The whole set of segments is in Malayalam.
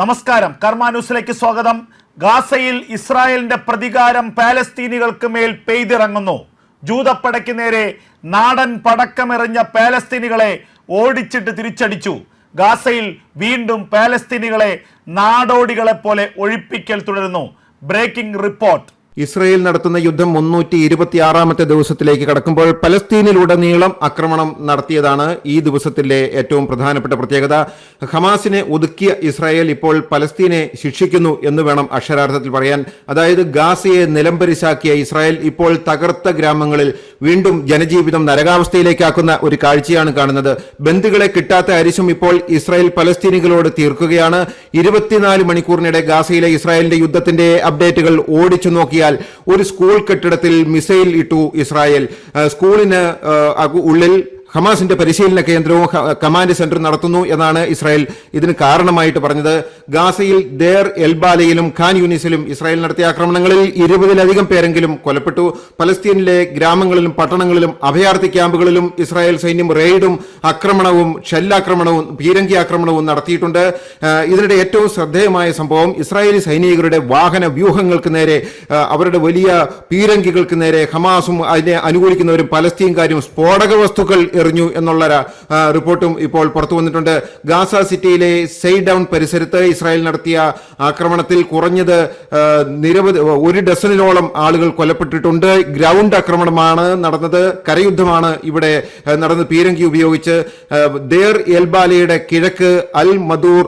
നമസ്കാരം. കർമ്മ ന്യൂസിലേക്ക് സ്വാഗതം. ഗാസയിൽ ഇസ്രായേലിന്റെ പ്രതികാരം പാലസ്തീനികൾക്ക് മേൽ പെയ്തിറങ്ങുന്നു. ജൂതപ്പടയ്ക്ക് നേരെ നാടൻ പടക്കമെറിഞ്ഞ പാലസ്തീനികളെ ഓടിച്ചിട്ട് തിരിച്ചടിച്ചു. ഗാസയിൽ വീണ്ടും പാലസ്തീനികളെ നാടോടികളെ പോലെ ഒഴിപ്പിക്കൽ തുടരുന്നു. Breaking report. ഇസ്രയേൽ നടത്തുന്ന യുദ്ധം മുന്നൂറ്റി ഇരുപത്തിയാറാമത്തെ ദിവസത്തിലേക്ക് കടക്കുമ്പോൾ പലസ്തീനിലുടനീളം ആക്രമണം നടത്തിയതാണ് ഈ ദിവസത്തിലെ ഏറ്റവും പ്രധാനപ്പെട്ട പ്രത്യേകത. ഹമാസിനെ ഒതുക്കിയ ഇസ്രായേൽ ഇപ്പോൾ പലസ്തീനെ ശിക്ഷിക്കുന്നു എന്ന് വേണം അക്ഷരാർത്ഥത്തിൽ പറയാൻ. അതായത് ഗാസയെ നിലംപരിശാക്കിയ ഇസ്രായേൽ ഇപ്പോൾ തകർത്ത ഗ്രാമങ്ങളിൽ വീണ്ടും ജനജീവിതം നരകാവസ്ഥയിലേക്കാക്കുന്ന ഒരു കാഴ്ചയാണ് കാണുന്നത്. ബന്ധുക്കളെ കിട്ടാത്ത അരിശും ഇപ്പോൾ ഇസ്രായേൽ പലസ്തീനികളോട് തീർക്കുകയാണ്. ഇരുപത്തിനാല് മണിക്കൂറിനിടെ ഗാസയിലെ ഇസ്രായേലിന്റെ യുദ്ധത്തിന്റെ അപ്ഡേറ്റുകൾ ഓടിച്ചു നോക്കിയാൽ ഒരു സ്കൂൾ കെട്ടിടത്തിൽ മിസൈൽ ഇട്ടു ഇസ്രായേൽ. സ്കൂളിന് ഉള്ളിൽ ഹമാസിന്റെ പരിശീലന കേന്ദ്രവും കമാൻഡ് സെന്ററും നടത്തുന്നു എന്നാണ് ഇസ്രായേൽ ഇതിന് കാരണമായിട്ട് പറഞ്ഞത്. ഗാസയിൽ ദേർ എൽബാലയിലും ഖാൻ യൂണിസിലും ഇസ്രായേൽ നടത്തിയ ആക്രമണങ്ങളിൽ ഇരുപതിലധികം പേരെങ്കിലും കൊലപ്പെട്ടു പലസ്തീനിലെ ഗ്രാമങ്ങളിലും പട്ടണങ്ങളിലും അഭയാർത്ഥി ക്യാമ്പുകളിലും ഇസ്രായേൽ സൈന്യം റെയ്ഡും ആക്രമണവും ഷെല്ലാക്രമണവും പീരങ്കി ആക്രമണവും നടത്തിയിട്ടുണ്ട്. ഇതിനിടെ ഏറ്റവും ശ്രദ്ധേയമായ സംഭവം ഇസ്രായേലി സൈനികരുടെ വാഹന വ്യൂഹങ്ങൾക്ക് നേരെ അവരുടെ വലിയ പീരങ്കികൾക്ക് നേരെ ഹമാസും അതിനെ അനുകൂലിക്കുന്നവരും പലസ്തീൻകാരും സ്ഫോടക വസ്തുക്കൾ എറിഞ്ഞു എന്നുള്ള റിപ്പോർട്ടും ഇപ്പോൾ പുറത്തു വന്നിട്ടുണ്ട്. ഗാസ സിറ്റിയിലെ സെയ് ഡൗൺ പരിസരത്ത് ഇസ്രായേൽ നടത്തിയ ആക്രമണത്തിൽ കുറഞ്ഞത് നിരവധി ഒരു ഡസനിലോളം ആളുകൾ കൊല്ലപ്പെട്ടിട്ടുണ്ട്. ഗ്രൗണ്ട് ആക്രമണമാണ് നടന്നത്. കരയുദ്ധമാണ് ഇവിടെ നടന്ന് പീരങ്കി ഉപയോഗിച്ച് ദേർ എൽബാലയുടെ കിഴക്ക് അൽ മദൂർ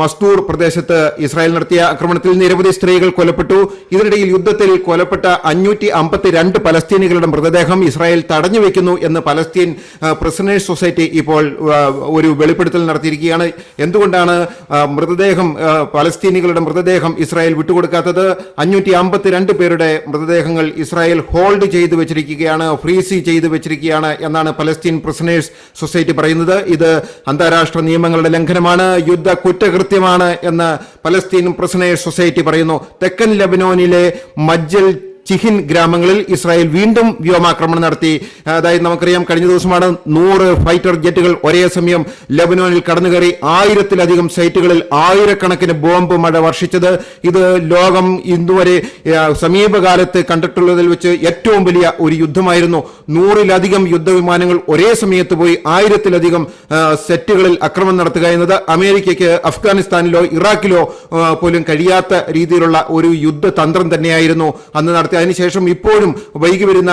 മസ്തൂർ പ്രദേശത്ത് ഇസ്രായേൽ നടത്തിയ ആക്രമണത്തിൽ നിരവധി സ്ത്രീകൾ കൊല്ലപ്പെട്ടു. ഇതിനിടയിൽ യുദ്ധത്തിൽ കൊല്ലപ്പെട്ട അഞ്ഞൂറ്റി അമ്പത്തിരണ്ട് പലസ്തീനികളുടെ മൃതദേഹം ഇസ്രായേൽ തടഞ്ഞു വെക്കുന്നു എന്ന് പലസ്തീൻ പ്രസിഡന്റേഴ്സ് സൊസൈറ്റി ഇപ്പോൾ ഒരു വെളിപ്പെടുത്തൽ നടത്തിയിരിക്കുകയാണ്. എന്തുകൊണ്ടാണ് മൃതദേഹം പലസ്തീനികളുടെ മൃതദേഹം ഇസ്രായേൽ വിട്ടുകൊടുക്കാത്തത്? അഞ്ഞൂറ്റി അമ്പത്തിരണ്ട് പേരുടെ മൃതദേഹങ്ങൾ ഇസ്രായേൽ ഹോൾഡ് ചെയ്തു വെച്ചിരിക്കുകയാണ് ഫ്രീസ് ചെയ്തു വെച്ചിരിക്കുകയാണ് എന്നാണ് പലസ്തീൻ പ്രിസണേഴ്സ് സൊസൈറ്റി പറയുന്നത്. ഇത് അന്താരാഷ്ട്ര നിയമങ്ങളുടെ ലംഘനമാണ് യുദ്ധ കുറ്റകൃത്യമാണ് എന്ന് പലസ്തീൻ പ്രിസണേഴ്സ് സൊസൈറ്റി പറയുന്നു. തെക്കൻ ലബനോനിലെ മജ്ജൽ ചിഹിൻ ഗ്രാമങ്ങളിൽ ഇസ്രായേൽ വീണ്ടും വ്യോമാക്രമണം നടത്തി. അതായത് നമുക്കറിയാം കഴിഞ്ഞ ദിവസമാണ് നൂറ് ഫൈറ്റർ ജെറ്റുകൾ ഒരേ സമയം ലബനോനിൽ കടന്നുകയറി ആയിരത്തിലധികം സൈറ്റുകളിൽ ആയിരക്കണക്കിന് ബോംബ് മഴ വർഷിച്ചത്. ഇത് ലോകം ഇന്നുവരെ സമീപകാലത്ത് കണ്ടിട്ടുള്ളതിൽ വെച്ച് ഏറ്റവും വലിയ ഒരു യുദ്ധമായിരുന്നു. നൂറിലധികം യുദ്ധവിമാനങ്ങൾ ഒരേ സമയത്ത് പോയി ആയിരത്തിലധികം സെറ്റുകളിൽ ആക്രമണം നടത്തുക എന്നത് അമേരിക്കയ്ക്ക് അഫ്ഗാനിസ്ഥാനിലോ ഇറാഖിലോ പോലും കഴിയാത്ത രീതിയിലുള്ള ഒരു യുദ്ധതന്ത്രം തന്നെയായിരുന്നു. അന്ന് നടത്തി അതിനുശേഷം ഇപ്പോഴും വൈകി വരുന്ന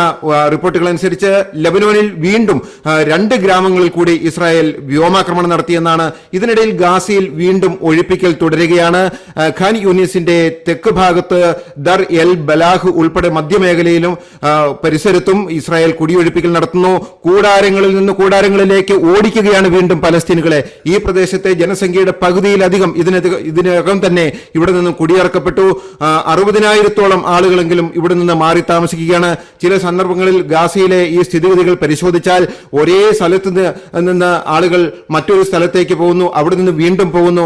റിപ്പോർട്ടുകൾ അനുസരിച്ച് ലബനോനിൽ വീണ്ടും രണ്ട് ഗ്രാമങ്ങളിൽ കൂടി ഇസ്രായേൽ വ്യോമാക്രമണം നടത്തിയെന്നാണ്. ഇതിനിടയിൽ ഗാസയിൽ വീണ്ടും ഒഴിപ്പിക്കൽ തുടരുകയാണ്. ഖാൻ യൂനിസിന്റെ തെക്ക് ഭാഗത്ത് ദർ എൽ ബലാഹ് ഉൾപ്പെടെ മധ്യമേഖലയിലും പരിസരത്തും ഇസ്രായേൽ കുടിയൊഴിപ്പിക്കൽ നടത്തുന്നു. കൂടാരങ്ങളിൽ നിന്ന് കൂടാരങ്ങളിലേക്ക് ഓടിക്കുകയാണ് വീണ്ടും പലസ്തീനുകളെ. ഈ പ്രദേശത്തെ ജനസംഖ്യയുടെ പകുതിയിലധികം ഇതിനകം തന്നെ ഇവിടെ നിന്നും കുടിയിറക്കപ്പെട്ടു. അറുപതിനായിരത്തോളം ആളുകളെങ്കിലും ഇവിടെ നിന്ന് മാറി താമസിക്കുകയാണ്. ചില സന്ദർഭങ്ങളിൽ ഗാസയിലെ ഈ സ്ഥിതിഗതികൾ പരിശോധിച്ചാൽ ഒരേ സ്ഥലത്ത് നിന്ന് ആളുകൾ മറ്റൊരു സ്ഥലത്തേക്ക് പോകുന്നു. അവിടെ നിന്ന് വീണ്ടും പോകുന്നു.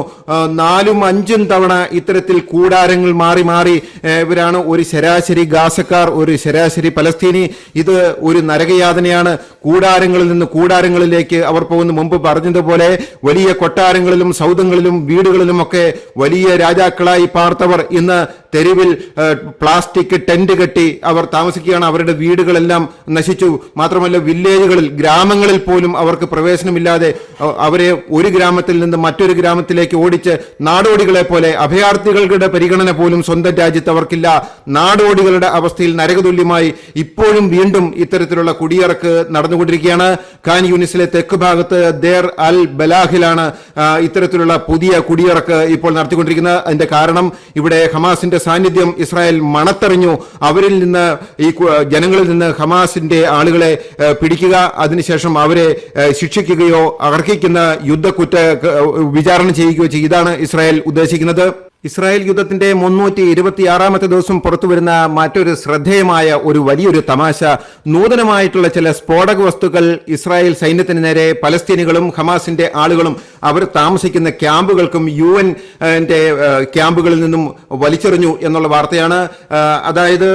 നാലും അഞ്ചും തവണ ഇത്തരത്തിൽ കൂടാരങ്ങൾ മാറി മാറി ഇവരാണ് ഒരു ശരാശരി ഗാസക്കാർ ഒരു ശരാശരി പലസ്തീനി. ഇത് ഒരു നരകയാതനയാണ്. കൂടാരങ്ങളിൽ നിന്ന് കൂടാരങ്ങളിലേക്ക് അവർ പോകുന്നു. മുമ്പ് പറഞ്ഞതുപോലെ വലിയ കൊട്ടാരങ്ങളിലും സൗദങ്ങളിലും വീടുകളിലും ഒക്കെ വലിയ രാജാക്കളായി പാർത്തവർ. ഇന്ന് തെരുവിൽ പ്ലാസ്റ്റിക് ടെന്റ് കെട്ടി അവർ താമസിക്കുകയാണ്. അവരുടെ വീടുകളെല്ലാം നശിച്ചു. മാത്രമല്ല വില്ലേജുകളിൽ ഗ്രാമങ്ങളിൽ പോലും അവർക്ക് പ്രവേശനമില്ലാതെ അവരെ ഒരു ഗ്രാമത്തിൽ നിന്ന് മറ്റൊരു ഗ്രാമത്തിലേക്ക് ഓടിച്ച് നാടോടികളെ പോലെ അഭയാർത്ഥികളുടെ പരിഗണന പോലും സ്വന്തം രാജ്യത്ത് അവർക്കില്ല. നാടോടികളുടെ അവസ്ഥയിൽ നരകതുല്യമായി ഇപ്പോഴും വീണ്ടും ഇത്തരത്തിലുള്ള കുടിയിറക്ക് നടന്നുകൊണ്ടിരിക്കുകയാണ്. ഖാൻ യൂണിസിലെ തെക്ക് ഭാഗത്ത് ദേർ അൽ ബലാഹിലാണ് ഇത്തരത്തിലുള്ള പുതിയ കുടിയിറക്ക് ഇപ്പോൾ നടത്തിക്കൊണ്ടിരിക്കുന്നത്. അതിന്റെ കാരണം ഇവിടെ ഹമാസിന്റെ സാന്നിധ്യം ഇസ്രായേൽ മണത്തെറിഞ്ഞു. അവരിൽ നിന്ന് ഈ ജനങ്ങളിൽ നിന്ന് ഹമാസിന്റെ ആളുകളെ പിടിക്കുക അതിനുശേഷം അവരെ ശിക്ഷിക്കുകയോ അർഹിക്കുന്ന യുദ്ധക്കുറ്റ വിചാരണ ചെയ്യുകയോ ചെയ്താണ് ഇസ്രായേൽ ഉദ്ദേശിക്കുന്നത്. ഇസ്രായേൽ യുദ്ധത്തിന്റെ മുന്നൂറ്റി ഇരുപത്തിയാറാമത്തെ ദിവസം പുറത്തുവരുന്ന മറ്റൊരു ശ്രദ്ധേയമായ ഒരു വലിയൊരു തമാശ. നൂതനമായിട്ടുള്ള ചില സ്ഫോടക വസ്തുക്കൾ ഇസ്രായേൽ സൈന്യത്തിന് നേരെ പലസ്തീനികളും ഹമാസിന്റെ ആളുകളും അവർ താമസിക്കുന്ന ക്യാമ്പുകൾക്കും യു എൻ ക്യാമ്പുകളിൽ നിന്നും വലിച്ചെറിഞ്ഞു എന്നുള്ള വാർത്തയാണ്. അതായത്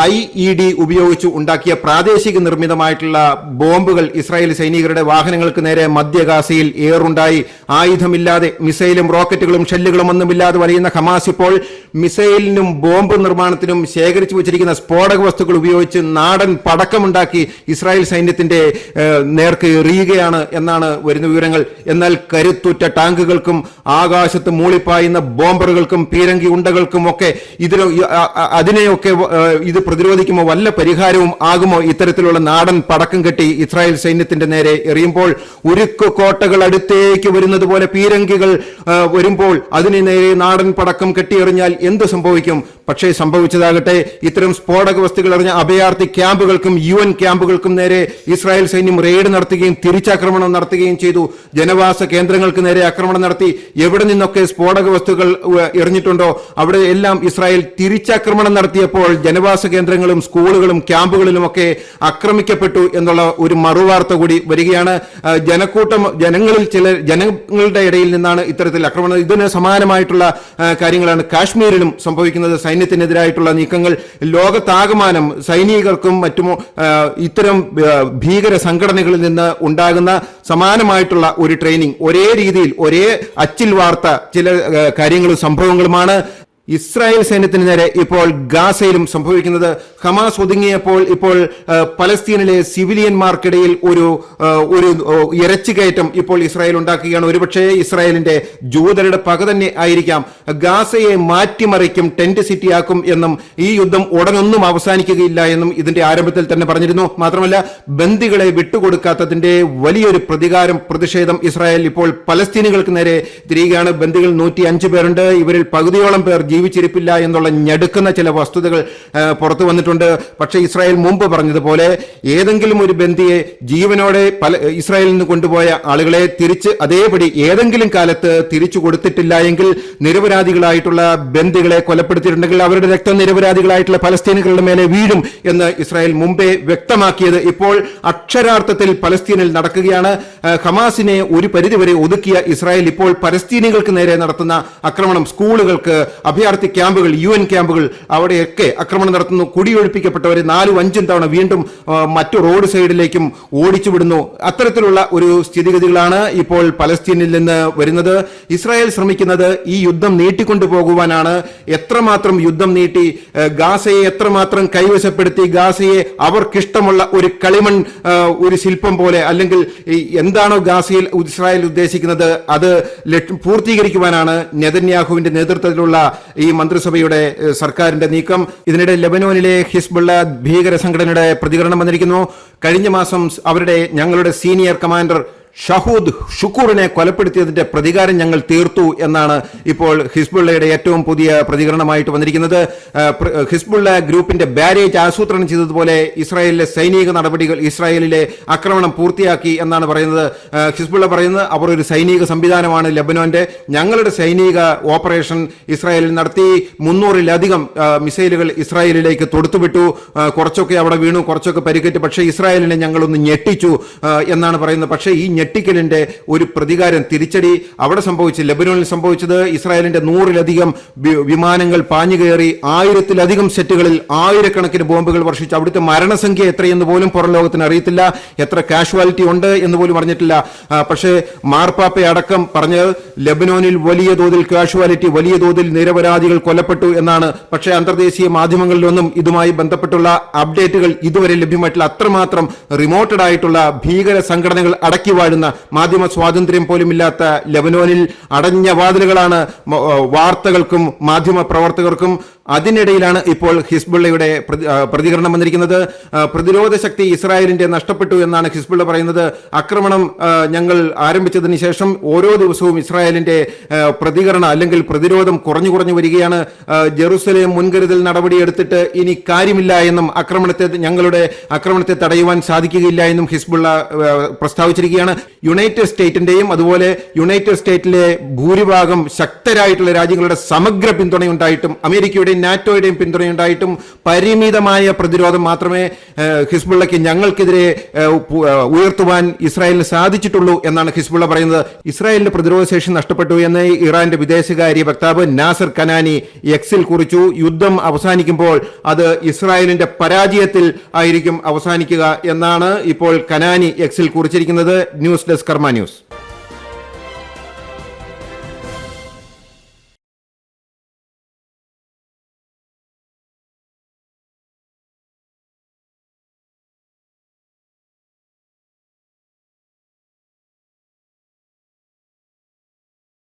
ഐ ഇ ഡി ഉപയോഗിച്ച് ഉണ്ടാക്കിയ പ്രാദേശിക നിർമ്മിതമായിട്ടുള്ള ബോംബുകൾ ഇസ്രായേൽ സൈനികരുടെ വാഹനങ്ങൾക്ക് നേരെ മധ്യഗാസയിൽ ഏറുണ്ടായി. ആയുധമില്ലാതെ മിസൈലും റോക്കറ്റുകളും ഷെല്ലുകളും ഒന്നുമില്ലാതെ വലയുന്ന ഹമാസ് ഇപ്പോൾ മിസൈലിനും ബോംബ് നിർമ്മാണത്തിനും ശേഖരിച്ചു വച്ചിരിക്കുന്ന സ്ഫോടക വസ്തുക്കൾ ഉപയോഗിച്ച് നാടൻ പടക്കമുണ്ടാക്കി ഇസ്രായേൽ സൈന്യത്തിന്റെ നേർക്ക് എറിയുകയാണ് എന്നാണ് വരുന്ന വിവരങ്ങൾ. എന്നാൽ കരുത്തുറ്റ ടാങ്കുകൾക്കും ആകാശത്ത് മൂളിപ്പായുന്ന ബോംബറുകൾക്കും പീരങ്കി ഉണ്ടകൾക്കും ഒക്കെ ഇതിന് അ- അ- അതിനെയൊക്കെ ഇത് പ്രതിരോധിക്കുമോ? വല്ല പരിഹാരവും ആകുമോ? ഇത്തരത്തിലുള്ള നാടൻ പടക്കം കെട്ടി ഇസ്രായേൽ സൈന്യത്തിന്റെ നേരെ എറിയുമ്പോൾ ഉരുക്ക് കോട്ടകൾ അടുത്തേക്ക് വരുന്നത് പോലെ പീരങ്കികൾ വരുമ്പോൾ അതിന് നേരെ നാടൻ പടക്കം കെട്ടിയെറിഞ്ഞാൽ എന്ത് സംഭവിക്കും? പക്ഷേ സംഭവിച്ചതാകട്ടെ ഇത്തരം സ്ഫോടക വസ്തുക്കൾ എറിഞ്ഞ അഭയാർത്ഥി ക്യാമ്പുകൾക്കും യു എൻ ക്യാമ്പുകൾക്കും നേരെ ഇസ്രായേൽ സൈന്യം റെയ്ഡ് നടത്തുകയും തിരിച്ചാക്രമണം നടത്തുകയും ചെയ്തു. ജനവാസ കേന്ദ്രങ്ങൾക്ക് നേരെ ആക്രമണം നടത്തി. എവിടെ നിന്നൊക്കെ സ്ഫോടക വസ്തുക്കൾ എറിഞ്ഞിട്ടുണ്ടോ? അവിടെ എല്ലാം ഇസ്രായേൽ തിരിച്ചാക്രമണം നടത്തിയപ്പോൾ ജനവാസ കേന്ദ്രങ്ങളും സ്കൂളുകളും ക്യാമ്പുകളിലും ഒക്കെ ആക്രമിക്കപ്പെട്ടു എന്നുള്ള ഒരു മറുവാർത്ത കൂടി വരികയാണ്. ജനക്കൂട്ടം ജനങ്ങളിൽ ചില ജനങ്ങളുടെ ഇടയിൽ നിന്നാണ് ഇത്തരത്തിൽ ആക്രമണം. ഇതിന് സമാനമായിട്ടുള്ള കാര്യങ്ങളാണ് കാശ്മീരിലും സംഭവിക്കുന്നത്. സൈന്യത്തിനെതിരായിട്ടുള്ള നീക്കങ്ങൾ ലോകത്താകമാനം സൈനികർക്കും മറ്റും ഇത്തരം ഭീകര സംഘടനകളിൽ നിന്ന് ഉണ്ടാകുന്ന സമാനമായിട്ടുള്ള ഒരു ട്രെയിനിങ് ഒരേ രീതിയിൽ ഒരേ അച്ചിൽ വാർത്ത ചില കാര്യങ്ങളും സംഭവങ്ങളുമാണ്. ഇസ്രായേൽ സൈന്യത്തിന് നേരെ ഇപ്പോൾ ഗാസയിലും സംഭവിക്കുന്നത്. ഹമാസ് ഒതുങ്ങിയപ്പോൾ ഇപ്പോൾ പലസ്തീനിലെ സിവിലിയന്മാർക്കിടയിൽ ഒരു ഒരു ഇറച്ചുകയറ്റം ഇപ്പോൾ ഇസ്രായേൽ ഉണ്ടാക്കുകയാണ്. ഒരുപക്ഷേ ഇസ്രായേലിന്റെ ജൂതരുടെ പക തന്നെ ആയിരിക്കാം. ഗാസയെ മാറ്റിമറിക്കും ടെന്റ് സിറ്റിയാക്കും എന്നും ഈ യുദ്ധം ഉടനൊന്നും അവസാനിക്കുകയില്ല എന്നും ഇതിന്റെ ആരംഭത്തിൽ തന്നെ പറഞ്ഞിരുന്നു. മാത്രമല്ല ബന്ദികളെ വിട്ടുകൊടുക്കാത്തതിന്റെ വലിയൊരു പ്രതികാരം പ്രതിഷേധം ഇസ്രായേൽ ഇപ്പോൾ പലസ്തീനുകൾക്ക് നേരെ തിരിയുകയാണ്. ബന്ദികൾ നൂറ്റി അഞ്ച് പേരുണ്ട്. ഇവരിൽ പകുതിയോളം പേർ ജീവിച്ചിരിപ്പില്ല എന്നുള്ള ഞെടുക്കുന്ന ചില വസ്തുതകൾ പുറത്തു വന്നിട്ടുണ്ട്. പക്ഷേ ഇസ്രായേൽ മുമ്പ് പറഞ്ഞതുപോലെ ഏതെങ്കിലും ഒരു ബന്ധിയെ ജീവനോടെ പല ഇസ്രായേലിൽ നിന്ന് കൊണ്ടുപോയ ആളുകളെ തിരിച്ച് അതേപടി ഏതെങ്കിലും കാലത്ത് തിരിച്ചു കൊടുത്തിട്ടില്ല എങ്കിൽ നിരപരാധികളായിട്ടുള്ള ബന്ധികളെ കൊലപ്പെടുത്തിയിട്ടുണ്ടെങ്കിൽ അവരുടെ രക്തം നിരപരാധികളായിട്ടുള്ള പലസ്തീനുകളുടെ മേലെ വീഴും എന്ന് ഇസ്രായേൽ മുമ്പേ വ്യക്തമാക്കിയത് ഇപ്പോൾ അക്ഷരാർത്ഥത്തിൽ പലസ്തീനിൽ നടക്കുകയാണ്. ഹമാസിനെ ഒരു പരിധിവരെ ഒതുക്കിയ ഇസ്രായേൽ ഇപ്പോൾ പലസ്തീനികൾക്ക് നേരെ നടത്തുന്ന ആക്രമണം സ്കൂളുകൾക്ക് അഭയാർത്ഥി ക്യാമ്പുകൾ യു എൻ ക്യാമ്പുകൾ അവിടെയൊക്കെ ആക്രമണം നടത്തുന്നു. കുടിയൊഴിപ്പിക്കപ്പെട്ടവരെ നാലും അഞ്ചും തവണ വീണ്ടും മറ്റു റോഡ് സൈഡിലേക്കും ഓടിച്ചുവിടുന്നു. അത്തരത്തിലുള്ള ഒരു സ്ഥിതിഗതികളാണ് ഇപ്പോൾ പലസ്തീനിൽ നിന്ന് വരുന്നത്. ഇസ്രായേൽ ശ്രമിക്കുന്നത് ഈ യുദ്ധം നീട്ടിക്കൊണ്ടുപോകുവാനാണ് എത്രമാത്രം യുദ്ധം നീട്ടി ഗാസയെ എത്രമാത്രം കൈവശപ്പെടുത്തി ഗാസയെ അവർക്കിഷ്ടമുള്ള ഒരു കളിമൺ ഒരു ശില്പം പോലെ അല്ലെങ്കിൽ എന്താണോ ഗാസയിൽ ഇസ്രായേൽ ഉദ്ദേശിക്കുന്നത് അത് പൂർത്തീകരിക്കുവാനാണ് നെതന്യാഹുവിന്റെ നേതൃത്വത്തിലുള്ള ഈ മന്ത്രിസഭയുടെ സർക്കാരിന്റെ നീക്കം. ഇതിനിടെ ലെബനോനിലെ ഹിസ്ബുള്ള ഭീകര സംഘടനയുടെ പ്രതികരണം വന്നിരിക്കുന്നു. കഴിഞ്ഞ മാസം അവരുടെ ഞങ്ങളുടെ സീനിയർ കമാൻഡർ ഷഹൂദ് ഷുക്കൂറിനെ കൊലപ്പെടുത്തിയതിന്റെ പ്രതികാരം ഞങ്ങൾ തീർത്തു എന്നാണ് ഇപ്പോൾ ഹിസ്ബുള്ളയുടെ ഏറ്റവും പുതിയ പ്രതികരണമായിട്ട് വന്നിരിക്കുന്നത്. ഹിസ്ബുള്ള ഗ്രൂപ്പിന്റെ ബാരേജ് ആസൂത്രണം ചെയ്തതുപോലെ ഇസ്രായേലിലെ സൈനിക നടപടികൾ ഇസ്രായേലിലെ ആക്രമണം പൂർത്തിയാക്കി എന്നാണ് പറയുന്നത്. ഹിസ്ബുള്ള പറയുന്നത് അവർ ഒരു സൈനിക സംവിധാനമാണ് ലബനോന്റെ. ഞങ്ങളുടെ സൈനിക ഓപ്പറേഷൻ ഇസ്രായേലിൽ നടത്തി. മുന്നൂറിലധികം മിസൈലുകൾ ഇസ്രായേലിലേക്ക് തൊടുത്തുവിട്ടു. കുറച്ചൊക്കെ അവിടെ വീണു കുറച്ചൊക്കെ പരിക്കേറ്റു. പക്ഷേ ഇസ്രായേലിനെ ഞങ്ങളൊന്ന് ഞെട്ടിച്ചു എന്നാണ് പറയുന്നത്. പക്ഷേ ഈ ഞെട്ടിക്കലിന്റെ ഒരു പ്രതികാരം തിരിച്ചടി അവിടെ സംഭവിച്ചു ലബനോണിൽ സംഭവിച്ചത് ഇസ്രായേലിന്റെ നൂറിലധികം വിമാനങ്ങൾ പാഞ്ഞു കയറി ആയിരത്തിലധികം സെറ്റുകളിൽ ആയിരക്കണക്കിന് ബോംബുകൾ വർഷിച്ചു അവിടുത്തെ മരണസംഖ്യ എത്രയെന്ന് പോലും പുറം ലോകത്തിന് അറിയത്തില്ല. എത്ര കാഷ്വാലിറ്റി ഉണ്ട് എന്ന് പോലും അറിഞ്ഞിട്ടില്ല. പക്ഷേ മാർപ്പാപ്പ അടക്കം പറഞ്ഞ് ലബനോനിൽ വലിയ തോതിൽ കാഷ്വാലിറ്റി വലിയ തോതിൽ നിരപരാധികൾ കൊല്ലപ്പെട്ടു എന്നാണ്. പക്ഷേ അന്തർദേശീയ മാധ്യമങ്ങളിലൊന്നും ഇതുമായി ബന്ധപ്പെട്ടുള്ള അപ്ഡേറ്റുകൾ ഇതുവരെ ലഭ്യമായിട്ടില്ല. അത്രമാത്രം റിമോട്ടഡ് ആയിട്ടുള്ള ഭീകര സംഘടനകൾ അടക്കി വാഴുന്ന മാധ്യമ സ്വാതന്ത്ര്യം പോലും ഇല്ലാത്ത ലബനോനിൽ അടഞ്ഞ വാതിലുകളാണ് വാർത്തകൾക്കും മാധ്യമ പ്രവർത്തകർക്കും അതിനിടയിലാണ് ഇപ്പോൾ ഹിസ്ബുള്ളയുടെ പ്രതികരണം വന്നിരിക്കുന്നത്. പ്രതിരോധ ശക്തി ഇസ്രായേലിന്റെ നഷ്ടപ്പെട്ടു എന്നാണ് ഹിസ്ബുള്ള പറയുന്നത്. ആക്രമണം ഞങ്ങൾ ആരംഭിച്ചതിന് ശേഷം ഓരോ ദിവസവും ഇസ്രായേലിന്റെ പ്രതികരണം അല്ലെങ്കിൽ പ്രതിരോധം കുറഞ്ഞു കുറഞ്ഞു വരികയാണ്. ജെറുസലേം മുൻകരുതൽ നടപടിയെടുത്തിട്ട് ഇനി കാര്യമില്ല എന്നും ആക്രമണത്തെ ഞങ്ങളുടെ ആക്രമണത്തെ തടയുവാൻ സാധിക്കുകയില്ല എന്നും ഹിസ്ബുള്ള പ്രസ്താവിച്ചിരിക്കുകയാണ്. യുണൈറ്റഡ് സ്റ്റേറ്റിന്റെയും അതുപോലെ യുണൈറ്റഡ് സ്റ്റേറ്റിലെ ഭൂരിഭാഗം ശക്തരായിട്ടുള്ള രാജ്യങ്ങളുടെ സമഗ്ര പിന്തുണയുണ്ടായിട്ടും അമേരിക്കയുടെയും നാറ്റോയുടെയും പിന്തുണയുണ്ടായിട്ടും പരിമിതമായ പ്രതിരോധം മാത്രമേ ഹിസ്ബുള്ളയ്ക്ക് ഞങ്ങൾക്കെതിരെ ഉയർത്തുവാൻ ഇസ്രായേലിന് സാധിച്ചിട്ടുള്ളൂ എന്നാണ് ഹിസ്ബുള്ള പറയുന്നത്. ഇസ്രായേലിന്റെ പ്രതിരോധ ശേഷി നഷ്ടപ്പെട്ടു എന്ന് ഇറാന്റെ വിദേശകാര്യ വക്താവ് നാസർ കനാനി എക്സിൽ കുറിച്ചു. യുദ്ധം അവസാനിക്കുമ്പോൾ അത് ഇസ്രായേലിന്റെ പരാജയത്തിൽ ആയിരിക്കും അവസാനിക്കുക എന്നാണ് ഇപ്പോൾ കനാനി എക്സിൽ കുറിച്ചിരിക്കുന്നത്. News desk Karma news.